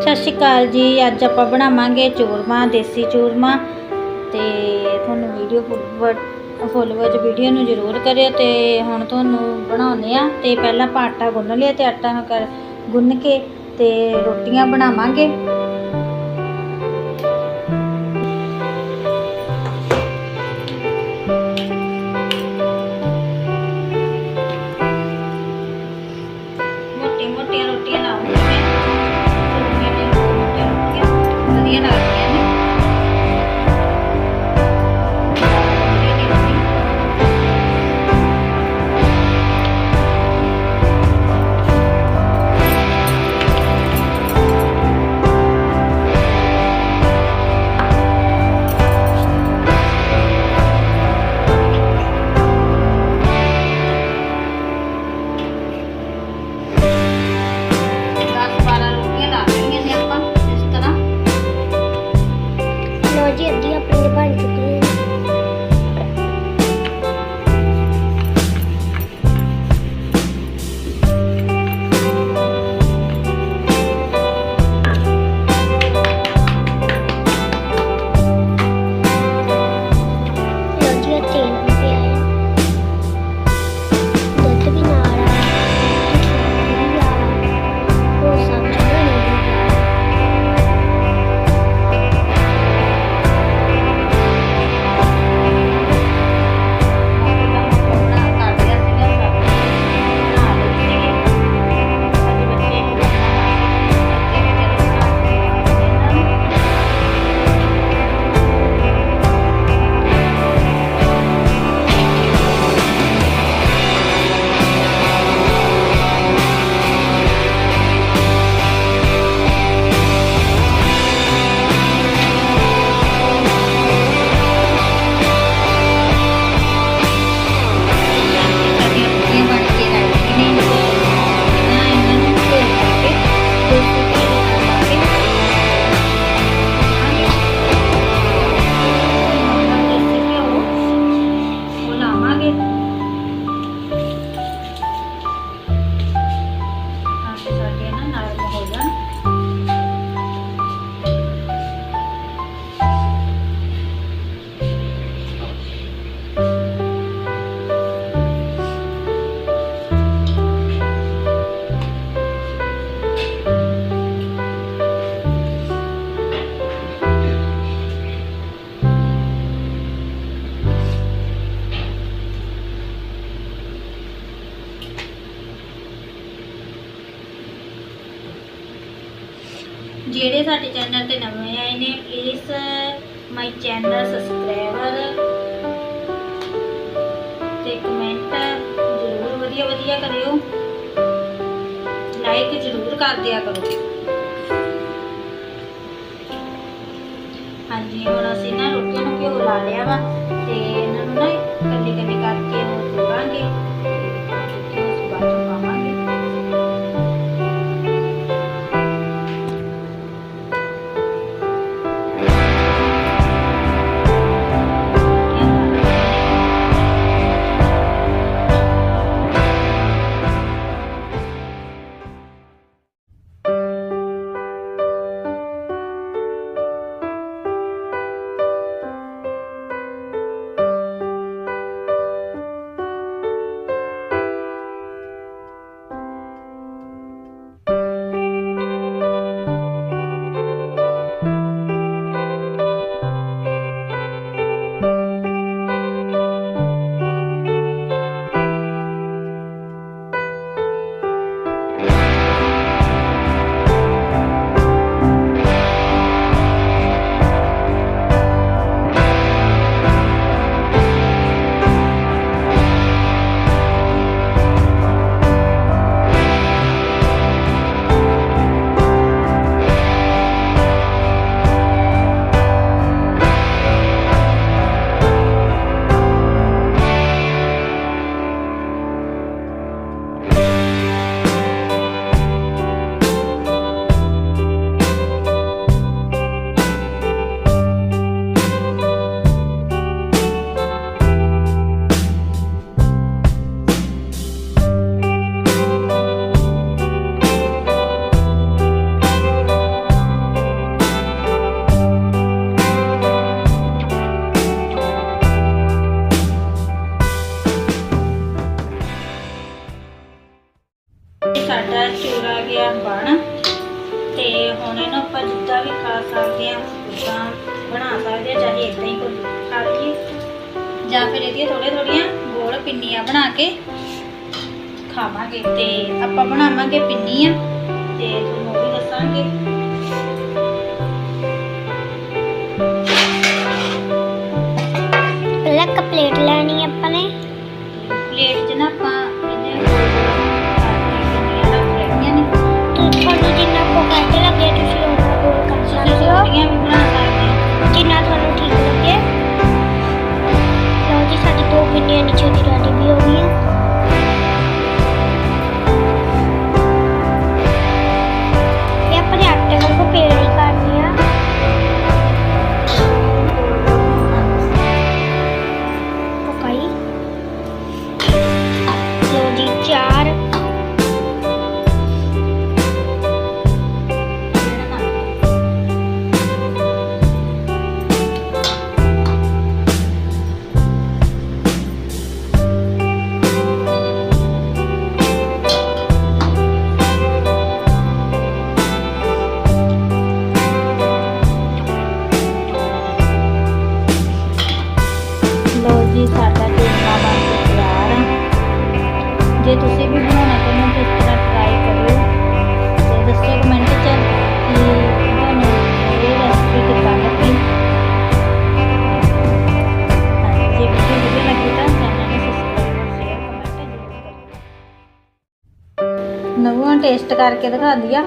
ਸਤਿ ਸ਼੍ਰੀ ਅਕਾਲ ਜੀ, ਅੱਜ ਆਪਾਂ ਬਣਾਵਾਂਗੇ ਚੂਰਮਾ, ਦੇਸੀ ਚੂਰਮਾ ਤੇ ਤੁਹਾਨੂੰ ਵੀਡੀਓ ਫੁੱਲ ਵਿੱਚ ਵੀਡੀਓ ਨੂੰ ਜ਼ਰੂਰ ਕਰਿਓ ਤੇ ਹੁਣ ਤੁਹਾਨੂੰ ਬਣਾਉਨੇ ਆ ਤੇ ਪਹਿਲਾਂ ਆਪਾਂ ਆਟਾ ਗੁੰਨ ਲਿਆ ਤੇ ਆਟਾ ਨੂੰ ਕਰ ਗੁੰਨ ਕੇ ਤੇ ਰੋਟੀਆਂ ਬਣਾਵਾਂਗੇ। ਜਿਹੜੇ ਸਾਡੇ ਚੈਨਲ ਤੇ ਨਵੇਂ ਆਏ ਨੇ ਪਲੀਜ਼ ਮਾਈ ਚੈਨਲ ਸਬਸਕ੍ਰਾਈਬਰ ਤੇ ਕਮੈਂਟ ਜ਼ਰੂਰ ਵਧੀਆ ਵਧੀਆ ਕਰਿਓ। ਲਾਈਕ ਜ਼ਰੂਰ ਕਰ ਦਿਆ ਕਰੋ। ਹਾਂਜੀ, ਹੁਣ ਅਸੀਂ ਨਾ ਰੋਟੀਆਂ ਨੂੰ ਘਿਓ ਲਾ ਲਿਆ ਵਾ। ਹੁਣ ਇਹਨੂੰ ਆਪਾਂ ਜਿੱਦਾਂ ਵੀ ਖਾ ਸਕਦੇ ਆ ਉਦਾਂ ਬਣਾ ਸਕਦੇ ਆ ਚਾਹੇ ਇਦਾਂ ਹੀ ਕੋਈ ਖਾ ਲਈਏ। ਜਾਂ ਫਿਰ ਇਹਦੀਆਂ ਥੋੜ੍ਹੀਆਂ ਥੋੜ੍ਹੀਆਂ ਗੋਲ ਪਿੰਨੀਆਂ ਬਣਾ ਕੇ ਖਾਵਾਂਗੇ। ਤੇ ਆਪਾਂ ਬਣਾਵਾਂਗੇ ਪਿੰਨੀਆਂ। ਤੇ ਤੁਹਾਨੂੰ ਵੀ ਦੱਸਾਂਗੇ। ਪਹਿਲਾਂ ਇੱਕ ਪਲੇਟ ਲੈਣੀ ਆਪਾਂ ਨੇ। ਪਲੇਟ 'ਚ ਨਾ ਆਪਾਂ ਤੁਸੀਂ ਵੀ ਬਣਾਉਣਾ ਚਾਹੁੰਦੇ ਹੋ ਤਾਂ ਇਸ ਤਰ੍ਹਾਂ ਟਰਾਈ ਕਰਿਓ ਤੇ ਦੱਸੋ ਕਮੈਂਟ 'ਚ ਕਿ ਤੁਹਾਨੂੰ ਇਹ ਰੈਸਪੀ ਕਿੱਦਾਂ ਲੱਗੀ ਹਾਂਜੀ ਜੇ ਵੀਡੀਓ ਵਧੀਆ ਲੱਗੀ ਤਾਂ ਚੈਨਲ ਨੂੰ ਸਬਸਕ੍ਰਾਈਬ ਸ਼ੇਅਰ ਕਮੈਂਟ ਜ਼ਰੂਰ ਕਰਿਓ ਨਵੂਆਂ ਟੇਸਟ ਕਰਕੇ ਦਿਖਾ ਦਿਆ